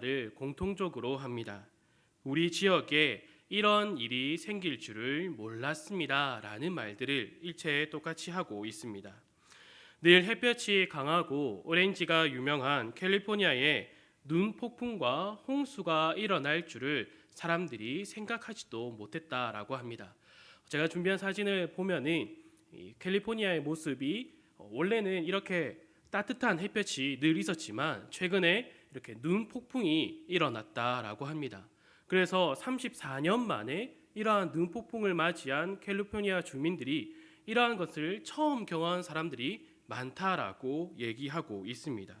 말을 공통적으로 합니다. 우리 지역에 이런 일이 생길 줄을 몰랐습니다. 라는 말들을 일체에 똑같이 하고 있습니다. 늘 햇볕이 강하고 오렌지가 유명한 캘리포니아에 눈 폭풍과 홍수가 일어날 줄을 사람들이 생각하지도 못했다라고 합니다. 제가 준비한 사진을 보면은 이 캘리포니아의 모습이 어, 원래는 이렇게 따뜻한 햇볕이 늘 있었지만 최근에 이렇게 눈 폭풍이 일어났다라고 합니다. 그래서 34년 만에 이러한 눈 폭풍을 맞이한 캘리포니아 주민들이 이러한 것을 처음 경험한 사람들이 많다라고 얘기하고 있습니다.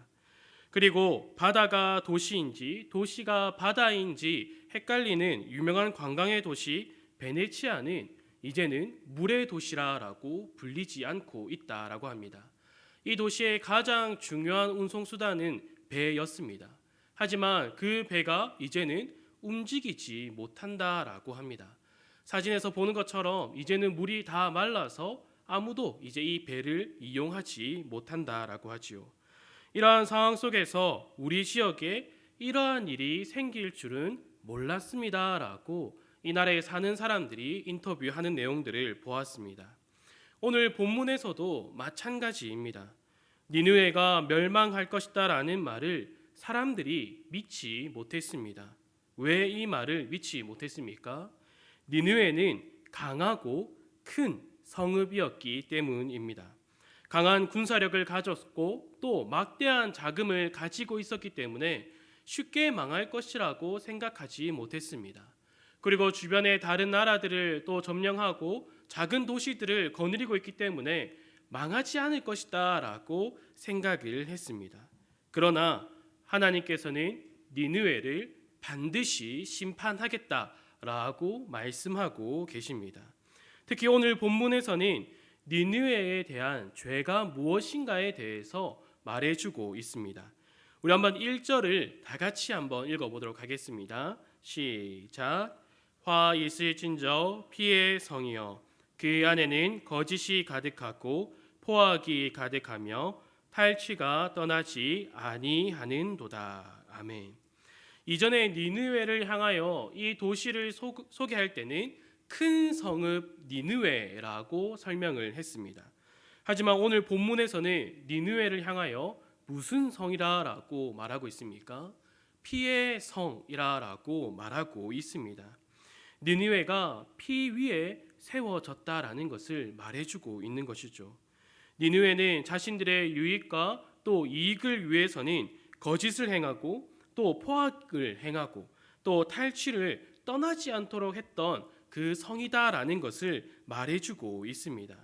그리고 바다가 도시인지 도시가 바다인지 헷갈리는 유명한 관광의 도시 베네치아는 이제는 물의 도시라라고 불리지 않고 있다라고 합니다. 이 도시의 가장 중요한 운송 수단은 배였습니다. 하지만 그 배가 이제는 움직이지 못한다라고 합니다. 사진에서 보는 것처럼 이제는 물이 다 말라서 아무도 이제 이 배를 이용하지 못한다라고 하지요. 이러한 상황 속에서 우리 지역에 이러한 일이 생길 줄은 몰랐습니다라고 이 나라에 사는 사람들이 인터뷰하는 내용들을 보았습니다. 오늘 본문에서도 마찬가지입니다. 니느웨가 멸망할 것이다라는 말을 사람들이 믿지 못했습니다. 왜 이 말을 믿지 못했습니까? 니느웨는 강하고 큰 성읍이었기 때문입니다. 강한 군사력을 가졌고 또 막대한 자금을 가지고 있었기 때문에 쉽게 망할 것이라고 생각하지 못했습니다. 그리고 주변의 다른 나라들을 또 점령하고 작은 도시들을 거느리고 있기 때문에 망하지 않을 것이다라고 생각을 했습니다. 그러나 하나님께서는 니느웨를 반드시 심판하겠다라고 말씀하고 계십니다. 특히 오늘 본문에서는 니느웨에 대한 죄가 무엇인가에 대해서 말해주고 있습니다. 우리 한번 1절을 다 같이 한번 읽어보도록 하겠습니다. 시작. 화 있을진저 피의 성이여 그 안에는 거짓이 가득하고 포악이 가득하며 탈취가 떠나지 아니하는도다. 아멘. 이전에 니느웨를 향하여 이 도시를 소, 소개할 때는 큰 성읍 니느웨라고 설명을 했습니다. 하지만 오늘 본문에서는 니느웨를 향하여 무슨 성이라라고 말하고 있습니까? 피의 성이라라고 말하고 있습니다. 니느웨가 피 위에 세워졌다라는 것을 말해주고 있는 것이죠. 니느웨는 자신들의 유익과 또 이익을 위해서는 거짓을 행하고 또 포악을 행하고 또 탈취를 떠나지 않도록 했던 그 성이다라는 것을 말해주고 있습니다.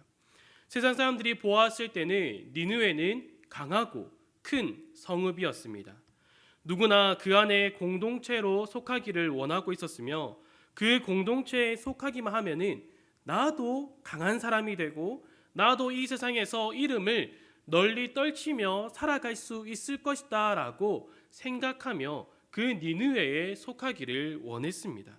세상 사람들이 보았을 때는 니느웨는 강하고 큰 성읍이었습니다. 누구나 그 안에 공동체로 속하기를 원하고 있었으며 그 공동체에 속하기만 하면은 나도 강한 사람이 되고 나도 이 세상에서 이름을 널리 떨치며 살아갈 수 있을 것이다 라고 생각하며 그 니느웨에 속하기를 원했습니다.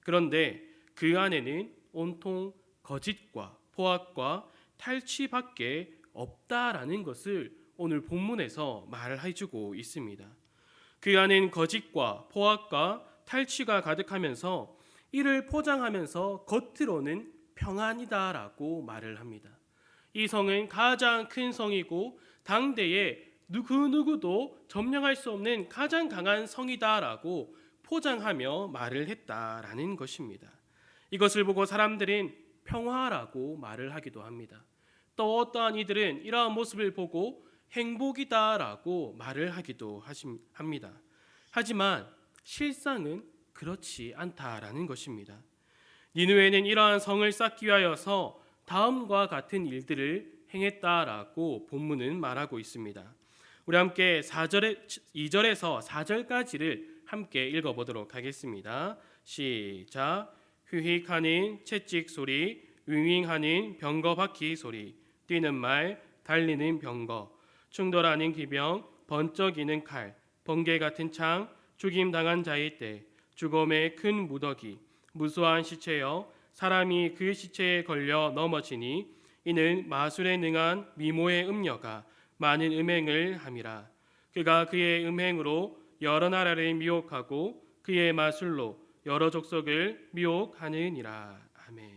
그런데 그 안에는 온통 거짓과 포악과 탈취밖에 없다라는 것을 오늘 본문에서 말을 해주고 있습니다. 그 안엔 거짓과 포악과 탈취가 가득하면서 이를 포장하면서 겉으로는 평안이다라고 말을 합니다. 이 성은 가장 큰 성이고 당대에 누구 누구도 점령할 수 없는 가장 강한 성이다라고 포장하며 말을 했다라는 것입니다. 이것을 보고 사람들은 평화라고 말을 하기도 합니다. 또 어떠한 이들은 이러한 모습을 보고 행복이다라고 말을 하기도 합니다. 하지만 실상은 그렇지 않다라는 것입니다. 니누에는 이러한 성을 쌓기 위하여서 다음과 같은 일들을 행했다라고 본문은 말하고 있습니다. 우리 함께 4절에 2절에서 4절까지를 함께 읽어 보도록 하겠습니다. 시작. 휘휘하는 채찍 소리, 윙윙하는 병거 바퀴 소리, 뛰는 말, 달리는 병거, 충돌하는 기병, 번쩍이는 칼, 번개 같은 창, 죽임 당한 자의 때, 죽음의 큰 무더기 무수한 시체여 사람이 그 시체에 걸려 넘어지니 이는 마술에 능한 미모의 음녀가 많은 음행을 함이라 그가 그의 음행으로 여러 나라를 미혹하고 그의 마술로 여러 족속을 미혹하느니라. 아멘.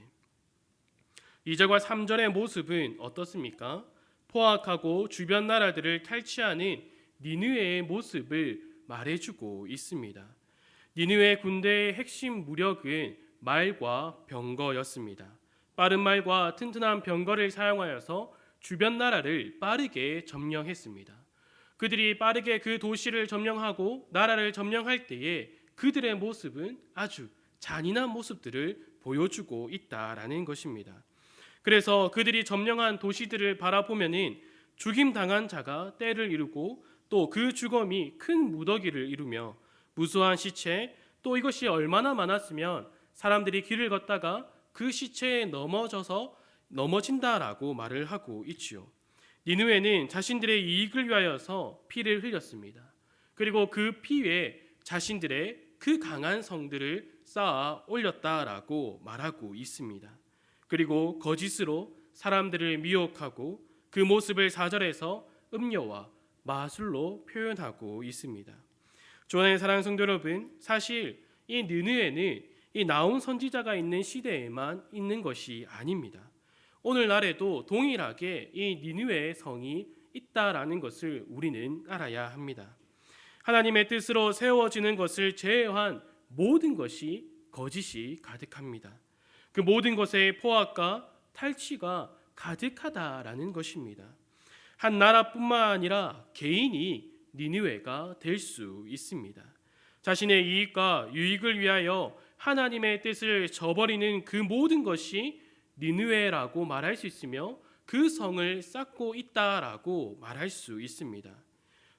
2절과 3절의 모습은 어떻습니까? 포악하고 주변 나라들을 탈취하는 니느웨의 모습을 말해주고 있습니다. 니느웨 군대의 핵심 무력은 말과 병거였습니다. 빠른 말과 튼튼한 병거를 사용하여서 주변 나라를 빠르게 점령했습니다. 그들이 빠르게 그 도시를 점령하고 나라를 점령할 때에 그들의 모습은 아주 잔인한 모습들을 보여주고 있다라는 것입니다. 그래서 그들이 점령한 도시들을 바라보면은 죽임 당한 자가 때를 이루고 또그 죽음이 큰 무더기를 이루며 무수한 시체 또 이것이 얼마나 많았으면 사람들이 길을 걷다가 그 시체에 넘어져서 넘어진다라고 말을 하고 있지요. 니누에는 자신들의 이익을 위하여서 피를 흘렸습니다. 그리고 그 피에 자신들의 그 강한 성들을 쌓아 올렸다라고 말하고 있습니다. 그리고 거짓으로 사람들을 미혹하고 그 모습을 사절에서 음료와 마술로 표현하고 있습니다. 조안의 사랑 성도 여러분, 사실 이 느느에는 이 나온 선지자가 있는 시대에만 있는 것이 아닙니다. 오늘날에도 동일하게 이 니느웨의 성이 있다라는 것을 우리는 알아야 합니다. 하나님의 뜻으로 세워지는 것을 제외한 모든 것이 거짓이 가득합니다. 그 모든 것에 포악과 탈취가 가득하다라는 것입니다. 한 나라뿐만 아니라 개인이 니느웨가 될 수 있습니다. 자신의 이익과 유익을 위하여 하나님의 뜻을 저버리는 그 모든 것이 니느웨라고 말할 수 있으며 그 성을 쌓고 있다라고 말할 수 있습니다.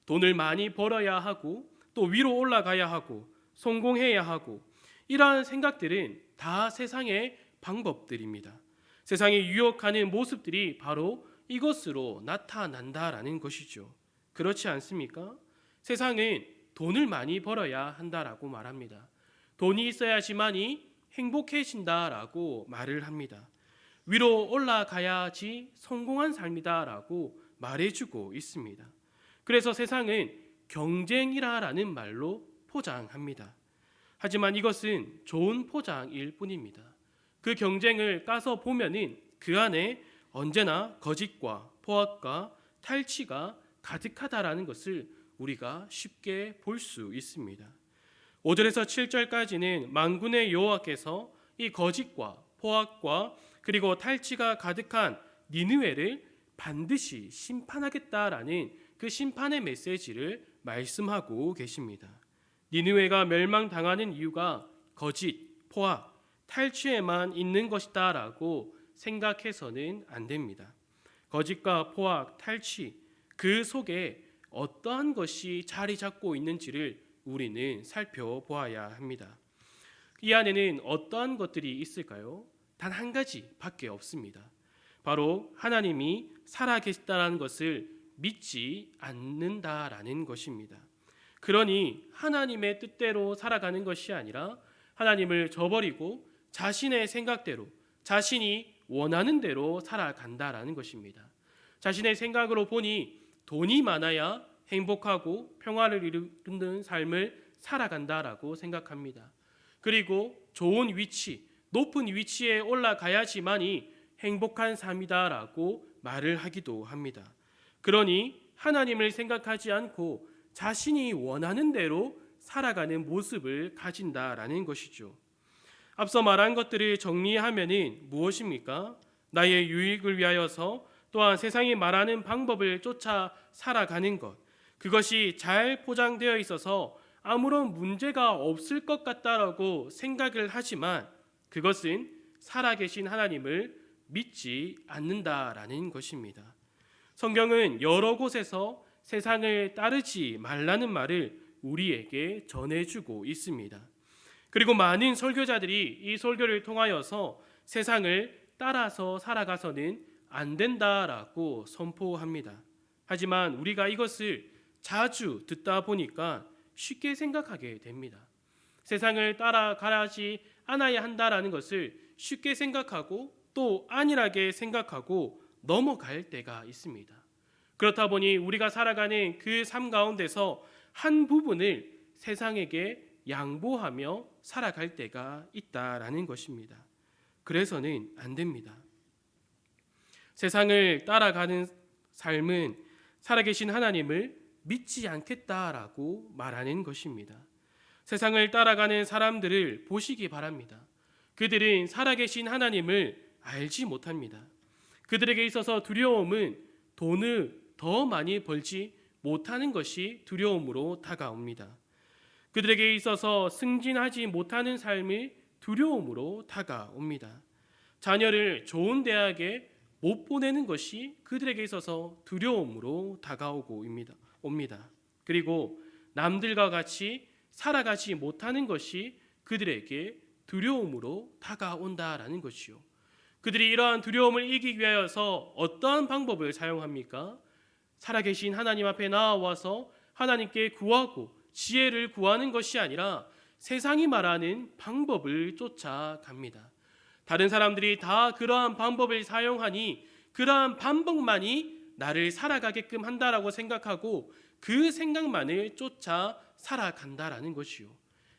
돈을 많이 벌어야 하고 또 위로 올라가야 하고 성공해야 하고 이러한 생각들은 다 세상의 방법들입니다. 세상에 유혹하는 모습들이 바로 이것으로 나타난다라는 것이죠. 그렇지 않습니까? 세상은 돈을 많이 벌어야 한다라고 말합니다. 돈이 있어야지만이 행복해진다라고 말을 합니다. 위로 올라가야지 성공한 삶이다라고 말해주고 있습니다. 그래서 세상은 경쟁이라라는 말로 포장합니다. 하지만 이것은 좋은 포장일 뿐입니다. 그 경쟁을 까서 보면은 그 안에 언제나 거짓과 포악과 탈취가 가득하다라는 것을 우리가 쉽게 볼 수 있습니다. 5절에서 7절까지는 만군의 여호와께서 이 거짓과 포악과 그리고 탈취가 가득한 니느웨를 반드시 심판하겠다라는 그 심판의 메시지를 말씀하고 계십니다. 니느웨가 멸망당하는 이유가 거짓, 포악, 탈취에만 있는 것이다라고 생각해서는 안 됩니다. 거짓과 포악, 탈취 그 속에 어떠한 것이 자리 잡고 있는지를 우리는 살펴보아야 합니다. 이 안에는 어떠한 것들이 있을까요? 단 한 가지밖에 없습니다. 바로 하나님이 살아 계시다라는 것을 믿지 않는다라는 것입니다. 그러니 하나님의 뜻대로 살아가는 것이 아니라 하나님을 저버리고 자신의 생각대로 자신이 원하는 대로 살아간다라는 것입니다. 자신의 생각으로 보니 돈이 많아야 행복하고 평화를 이루는 삶을 살아간다라고 생각합니다. 그리고 좋은 위치, 높은 위치에 올라가야지만이 행복한 삶이다라고 말을 하기도 합니다. 그러니 하나님을 생각하지 않고 자신이 원하는 대로 살아가는 모습을 가진다라는 것이죠. 앞서 말한 것들을 정리하면은 무엇입니까? 나의 유익을 위하여서 또한 세상이 말하는 방법을 쫓아 살아가는 것. 그것이 잘 포장되어 있어서 아무런 문제가 없을 것 같다라고 생각을 하지만 그것은 살아계신 하나님을 믿지 않는다라는 것입니다. 성경은 여러 곳에서 세상을 따르지 말라는 말을 우리에게 전해주고 있습니다. 그리고 많은 설교자들이 이 설교를 통하여서 세상을 따라서 살아가서는 안 된다라고 선포합니다. 하지만 우리가 이것을 자주 듣다 보니까 쉽게 생각하게 됩니다. 세상을 따라가지 않아야 한다라는 것을 쉽게 생각하고 또 안일하게 생각하고 넘어갈 때가 있습니다. 그렇다 보니 우리가 살아가는 그 삶 가운데서 한 부분을 세상에게 양보하며 살아갈 때가 있다라는 것입니다. 그래서는 안 됩니다. 세상을 따라가는 삶은 살아계신 하나님을 믿지 않겠다라고 말하는 것입니다. 세상을 따라가는 사람들을 보시기 바랍니다. 그들은 살아계신 하나님을 알지 못합니다. 그들에게 있어서 두려움은 돈을 더 많이 벌지 못하는 것이 두려움으로 다가옵니다. 그들에게 있어서 승진하지 못하는 삶이 두려움으로 다가옵니다. 자녀를 좋은 대학에 못 보내는 것이 그들에게 있어서 두려움으로 다가오고 옵니다. 그리고 남들과 같이 살아가지 못하는 것이 그들에게 두려움으로 다가온다라는 것이요. 그들이 이러한 두려움을 이기기 위하여서 어떠한 방법을 사용합니까? 살아계신 하나님 앞에 나와서 하나님께 구하고 지혜를 구하는 것이 아니라 세상이 말하는 방법을 쫓아갑니다. 다른 사람들이 다 그러한 방법을 사용하니 그러한 방법만이 나를 살아가게끔 한다라고 생각하고 그 생각만을 쫓아 살아간다라는 것이요.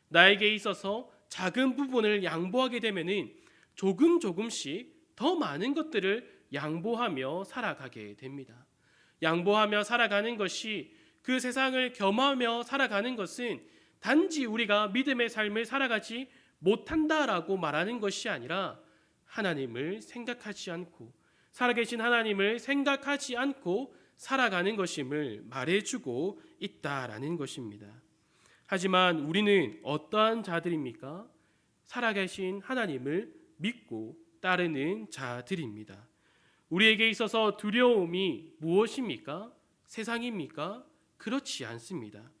나에게 있어서 작은 부분을 양보하게 되면은 조금 조금씩 더 많은 것들을 양보하며 살아가게 됩니다. 양보하며 살아가는 것이 그 세상을 겸하며 살아가는 것은 단지 우리가 믿음의 삶을 살아가지 못한다라고 말하는 것이 아니라 하나님을 생각하지 않고 살아계신 하나님을 생각하지 않고 살아가는 것임을 말해주고 있다라는 것입니다. 하지만 우리는 어떠한 자들입니까? 살아계신 하나님을 믿고 따르는 자들입니다. 우리에게 있어서 두려움이 무엇입니까? 세상입니까? 그렇지 않습니다.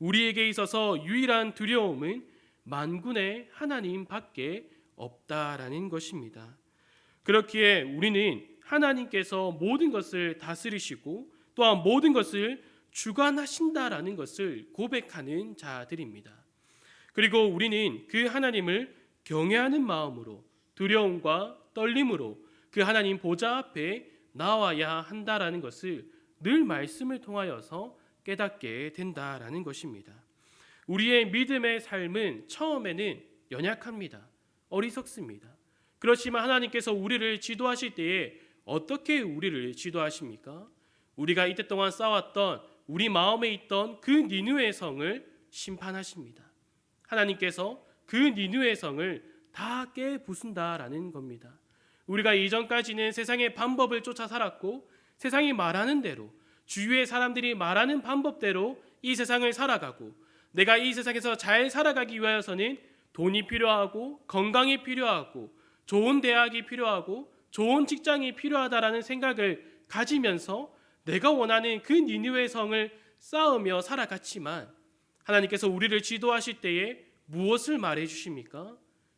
우리에게 있어서 유일한 두려움은 만군의 하나님 밖에 없다라는 것입니다. 그렇기에 우리는 하나님께서 모든 것을 다스리시고 또한 모든 것을 주관하신다라는 것을 고백하는 자들입니다. 그리고 우리는 그 하나님을 경외하는 마음으로 두려움과 떨림으로 그 하나님 보좌 앞에 나와야 한다라는 것을 늘 말씀을 통하여서 깨닫게 된다라는 것입니다. 우리의 믿음의 삶은 처음에는 연약합니다. 어리석습니다. 그렇지만 하나님께서 우리를 지도하실 때에 어떻게 우리를 지도하십니까? 우리가 이때 동안 쌓았던 우리 마음에 있던 그 니누의 성을 심판하십니다. 하나님께서 그 니누의 성을 다 깨부순다라는 겁니다. 우리가 이전까지는 세상의 방법을 쫓아 살았고 세상이 말하는 대로 주위의 사람들이 말하는 방법대로 이 세상을 살아가고 내가 이 세상에서 잘 살아가기 위하여서는 돈이 필요하고 건강이 필요하고 좋은 대학이 필요하고 좋은 직장이 필요하다라는 생각을 가지면서 내가 원하는 그 니느웨 성을 쌓으며 살아갔지만 하나님께서 우리를 지도하실 때에 무엇을 말해 주십니까?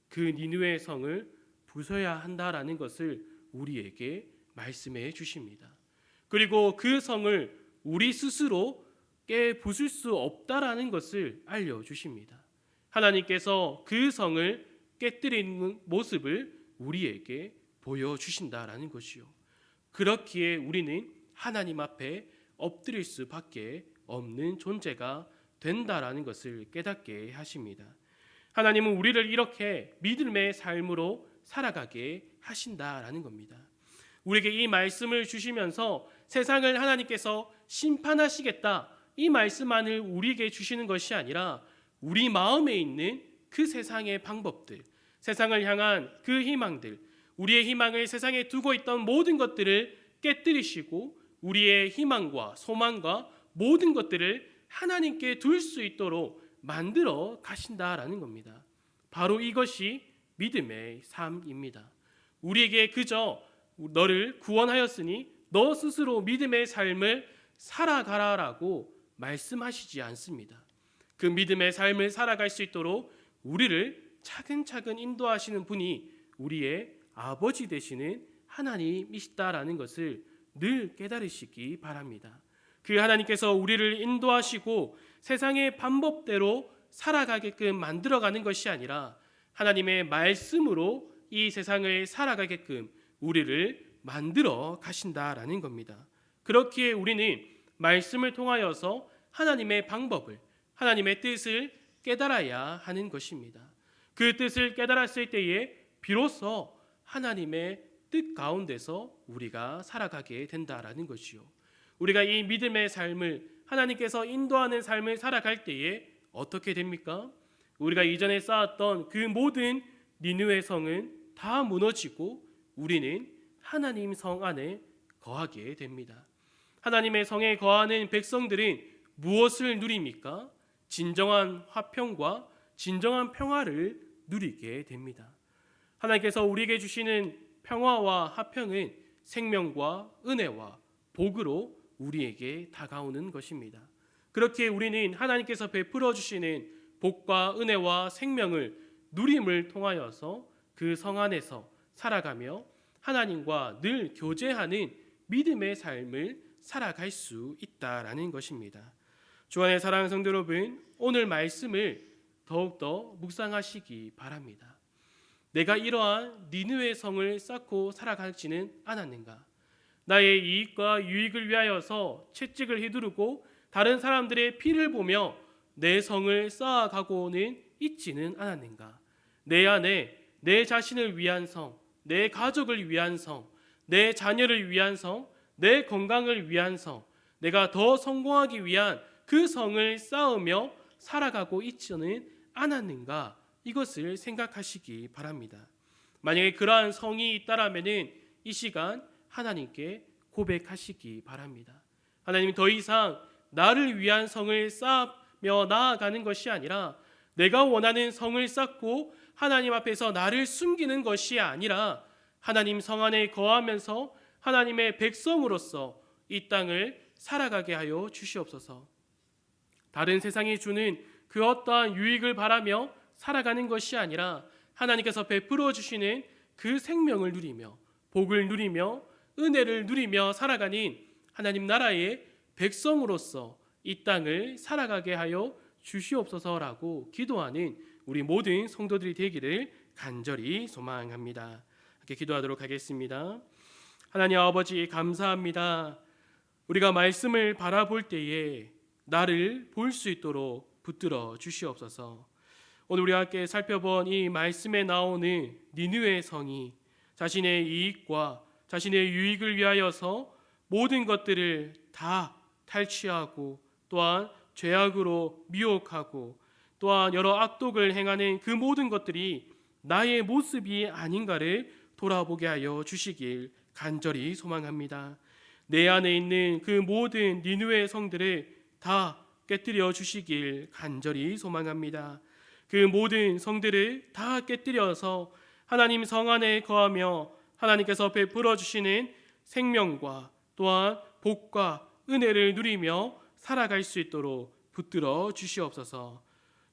그 니느웨 성을 부숴야 한다라는 것을 우리에게 말씀해 주십니다. 그리고 그 성을 우리 스스로 깨 부술 수 없다라는 것을 알려 주십니다. 하나님께서 그 성을 깨뜨리는 모습을 우리에게 보여 주신다라는 것이요. 그렇기에 우리는 하나님 앞에 엎드릴 수밖에 없는 존재가 된다라는 것을 깨닫게 하십니다. 하나님은 우리를 이렇게 믿음의 삶으로 살아가게 하신다라는 겁니다. 우리에게 이 말씀을 주시면서 세상을 하나님께서 심판하시겠다 이 말씀만을 우리에게 주시는 것이 아니라 우리 마음에 있는 그 세상의 방법들, 세상을 향한 그 희망들, 우리의 희망을 세상에 두고 있던 모든 것들을 깨뜨리시고 우리의 희망과 소망과 모든 것들을 하나님께 둘 수 있도록 만들어 가신다라는 겁니다. 바로 이것이 믿음의 삶입니다. 우리에게 그저 너를 구원하였으니 너 스스로 믿음의 삶을 살아가라라고 말씀하시지 않습니다. 그 믿음의 삶을 살아갈 수 있도록 우리를 차근차근 인도하시는 분이 우리의 아버지 되시는 하나님이시다라는 것을 늘 깨달으시기 바랍니다. 그 하나님께서 우리를 인도하시고 세상의 방법대로 살아가게끔 만들어가는 것이 아니라 하나님의 말씀으로 이 세상을 살아가게끔 우리를 만들어 가신다라는 겁니다. 그렇기에 우리는 말씀을 통하여서 하나님의 방법을 하나님의 뜻을 깨달아야 하는 것입니다. 그 뜻을 깨달았을 때에 비로소 하나님의 뜻 가운데서 우리가 살아가게 된다라는 것이요. 우리가 이 믿음의 삶을 하나님께서 인도하는 삶을 살아갈 때에 어떻게 됩니까? 우리가 이전에 쌓았던 그 모든 니느웨 성은 다 무너지고 우리는 하나님 성 안에 거하게 됩니다. 하나님의 성에 거하는 백성들은 무엇을 누립니까? 진정한 화평과 진정한 평화를 누리게 됩니다. 하나님께서 우리에게 주시는 평화와 화평은 생명과 은혜와 복으로 우리에게 다가오는 것입니다. 그렇게 우리는 하나님께서 베풀어 주시는 복과 은혜와 생명을 누림을 통하여서 그 성 안에서 살아가며 하나님과 늘 교제하는 믿음의 삶을 살아갈 수 있다라는 것입니다. 주안의 사랑하는 성도 여러분, 오늘 말씀을 더욱더 묵상하시기 바랍니다. 내가 이러한 니느웨 성을 쌓고 살아가지는 않았는가? 나의 이익과 유익을 위하여서 채찍을 휘두르고 다른 사람들의 피를 보며 내 성을 쌓아가고는 있지는 않았는가? 내 안에 내 자신을 위한 성, 내 가족을 위한 성, 내 자녀를 위한 성, 내 건강을 위한 성, 내가 더 성공하기 위한 그 성을 쌓으며 살아가고 있지는 않았는가? 이것을 생각하시기 바랍니다. 만약에 그러한 성이 있다라면은 이 시간 하나님께 고백하시기 바랍니다. 하나님 더 이상 나를 위한 성을 쌓으며 나아가는 것이 아니라 내가 원하는 성을 쌓고 하나님 앞에서 나를 숨기는 것이 아니라 하나님 성 안에 거하면서 하나님의 백성으로서 이 땅을 살아가게 하여 주시옵소서. 다른 세상이 주는 그 어떠한 유익을 바라며 살아가는 것이 아니라 하나님께서 베풀어 주시는 그 생명을 누리며 복을 누리며 은혜를 누리며 살아가는 하나님 나라의 백성으로서 이 땅을 살아가게 하여 주시옵소서라고 기도하는 우리 모든 성도들이 되기를 간절히 소망합니다. 함께 기도하도록 하겠습니다. 하나님 아버지 감사합니다. 우리가 말씀을 바라볼 때에 나를 볼 수 있도록 붙들어 주시옵소서. 오늘 우리 함께 살펴본 이 말씀에 나오는 니느웨 성이 자신의 이익과 자신의 유익을 위하여서 모든 것들을 다 탈취하고 또한 죄악으로 미혹하고 또한 여러 악독을 행하는 그 모든 것들이 나의 모습이 아닌가를 돌아보게 하여 주시길 간절히 소망합니다. 내 안에 있는 그 모든 니누의 성들을 다 깨뜨려 주시길 간절히 소망합니다. 그 모든 성들을 다 깨뜨려서 하나님 성 안에 거하며 하나님께서 베풀어 주시는 생명과 또한 복과 은혜를 누리며 살아갈 수 있도록 붙들어 주시옵소서.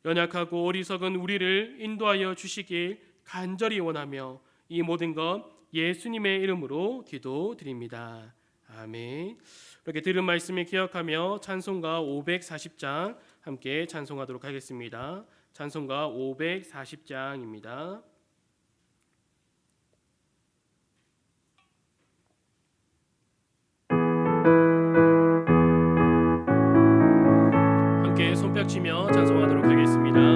연약하고 어리석은 우리를 인도하여 주시길 간절히 원하며 이 모든 것 예수님의 이름으로 기도드립니다. 아멘. 이렇게 들은 말씀을 기억하며 찬송가 540장 함께 찬송하도록 하겠습니다. 찬송가 540장입니다. 함께 손뼉 치며 찬송하도록 하겠습니다.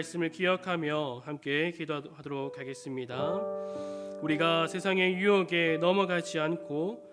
말씀을 기억하며 함께 기도하도록 하겠습니다. 우리가 세상의 유혹에 넘어가지 않고